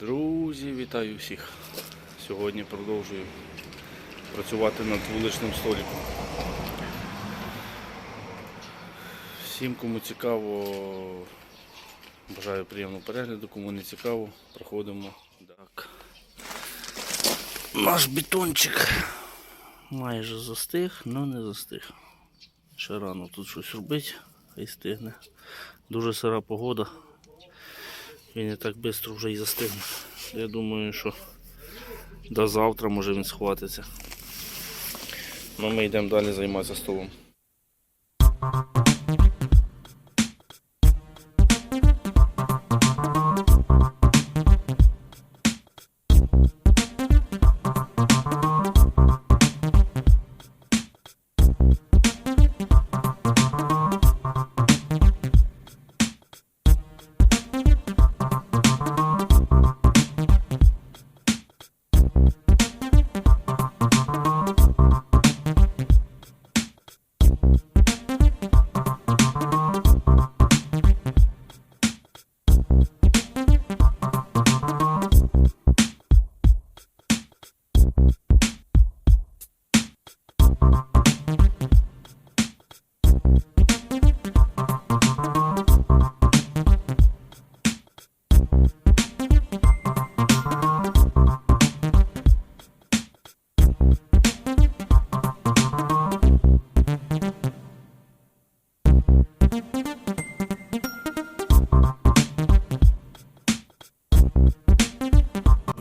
Друзі, вітаю всіх! Сьогодні продовжую працювати над вуличним столиком. Всім, кому цікаво, бажаю приємного перегляду, кому не цікаво, проходимо. Так. Наш бетончик майже застиг, але не застиг. Ще рано тут щось робити, хай стигне. Дуже сира погода. І не так швидко вже і застигне. Я думаю, що до завтра може він схватиться. Ну ми йдемо далі займатися столом.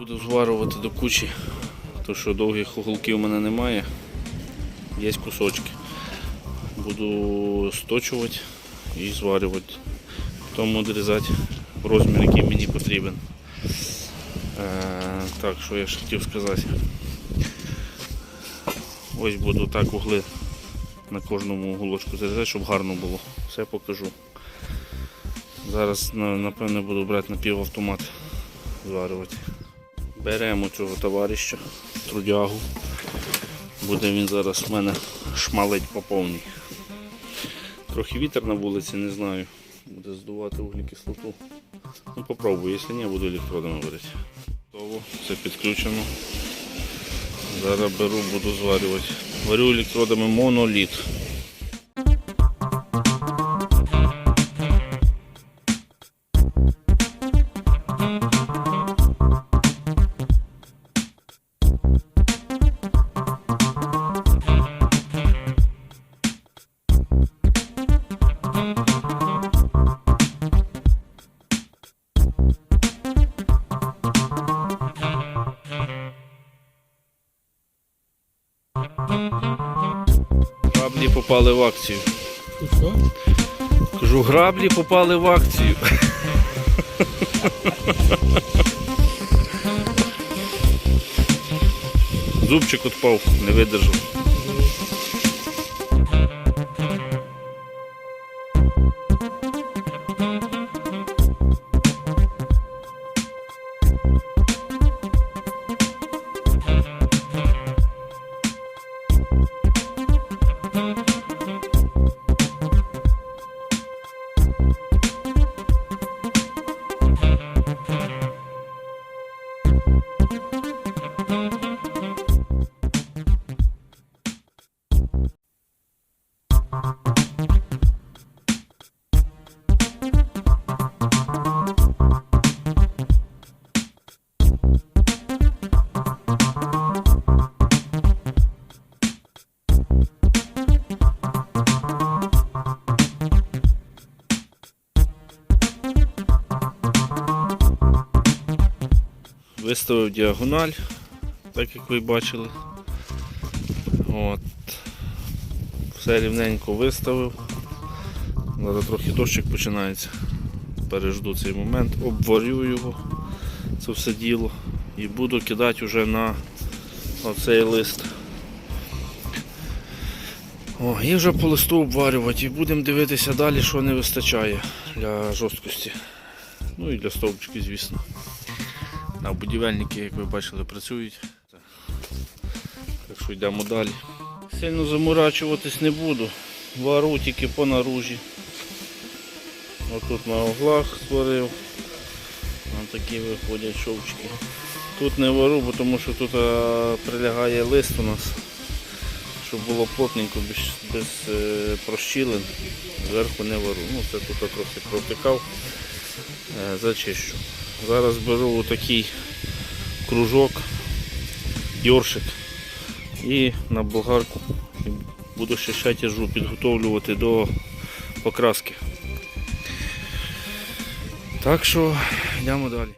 Буду зварювати до кучі, тому що довгих уголків у мене немає. Є кусочки. Буду сточувати і зварювати. Потім відрізати розмір, який мені потрібен. Е, так, що я ще хотів сказати. Ось буду так угли на кожному уголочку зрізати, щоб гарно було. Все покажу. Зараз на- напевно буду брати напівавтомат зварювати. Беремо цього товариша, трудягу. Буде він зараз в мене шмалить по повній. Трохи вітер на вулиці, не знаю. Буде здувати вуглекислоту. Ну попробую, якщо ні, буду електродами варити. Готово, все підключено. Зараз беру, буду зварювати. Варю електродами моноліт. Попали в акцію. Що? Кажу, граблі попали в акцію. Зубчик відпав, не видержав. Виставив діагональ, так як ви бачили. От. Все рівненько виставив. Зараз трохи дощик починається. Пережду цей момент, обварю його, це все діло. І буду кидати вже на оцей лист. О, і вже по листу обварювати і будемо дивитися далі, що не вистачає для жорсткості. Ну і для стовпчиків, звісно. А будівельники, як ви бачили, працюють. Так що йдемо далі. Сильно заморачуватись не буду. Вару тільки по наружі. Отут на углах створив. Ось такі виходять шовчики. Тут не вару, бо тому що тут прилягає лист у нас, щоб було плотненько, без, без е, прощілин. Зверху не вару. Ну, це тут трохи протикав, е, зачищу. Зараз беру такий кружок, йоршик і на болгарку буду ще тяжу підготовлювати до покраски. Так що йдемо далі.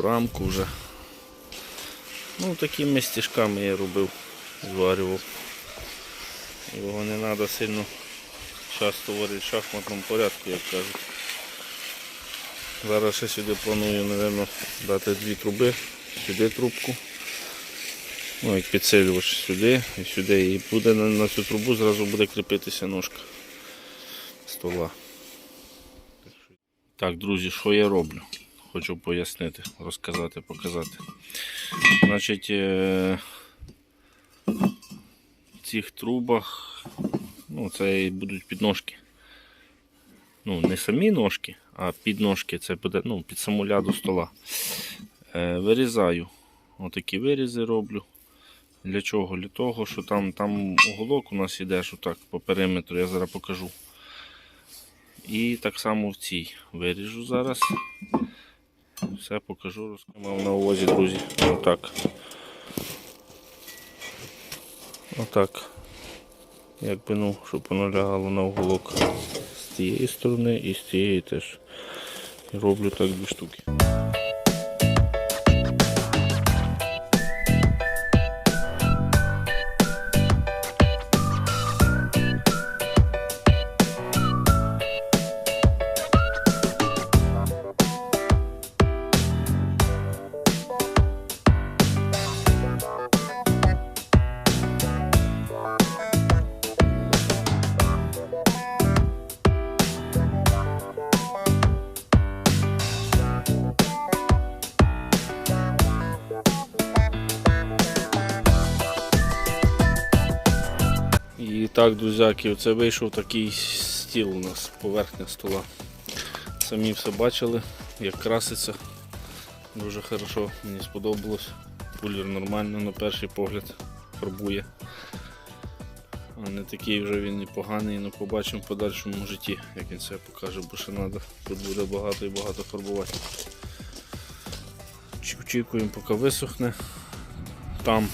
Рамку вже. Ну, такими стіжками я робив, зварював. Його не треба сильно часто варити в шахматному порядку, як кажуть. Зараз ще сюди планую, напевно, дати дві труби, сюди трубку. Ну, як підсилювач сюди і сюди. І буде на цю трубу зразу буде кріпитися ножка стола. Так, друзі, що я роблю? Хочу пояснити, розказати, показати. Значить, е, в цих трубах, ну, це будуть підножки. Ну, не самі ножки, а підножки, це буде ну, під саму ляду стола. Е, вирізаю. Отакі вирізи роблю. Для чого? Для того, що там, там уголок у нас іде, що так, по периметру, я зараз покажу. І так само в цій виріжу зараз. Все покажу, розкамав на увазі, друзі. Отак. Отак. Якби ну, щоб воно лягало на уголок з цієї сторони і з цієї теж. Роблю так дві штуки. Так, друзяки, оце вийшов такий стіл у нас, поверхня стола. Самі все бачили, як краситься. Дуже хорошо, мені сподобалось. Кулір нормально на перший погляд фарбує. А не такий вже він і поганий, але побачимо в подальшому житті, як він себе покаже, бо ще треба. Тут буде багато і багато фарбувати. Очікуємо, поки висохне. Там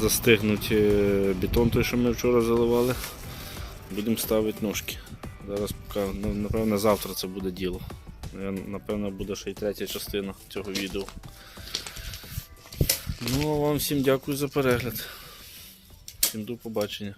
застигнуть е, бетон, той, що ми вчора заливали. Будемо ставити ножки. Зараз поки, ну, напевно, завтра це буде діло. Напевно, буде ще й третя частина цього відео. Ну, а вам всім дякую за перегляд. Всім до побачення.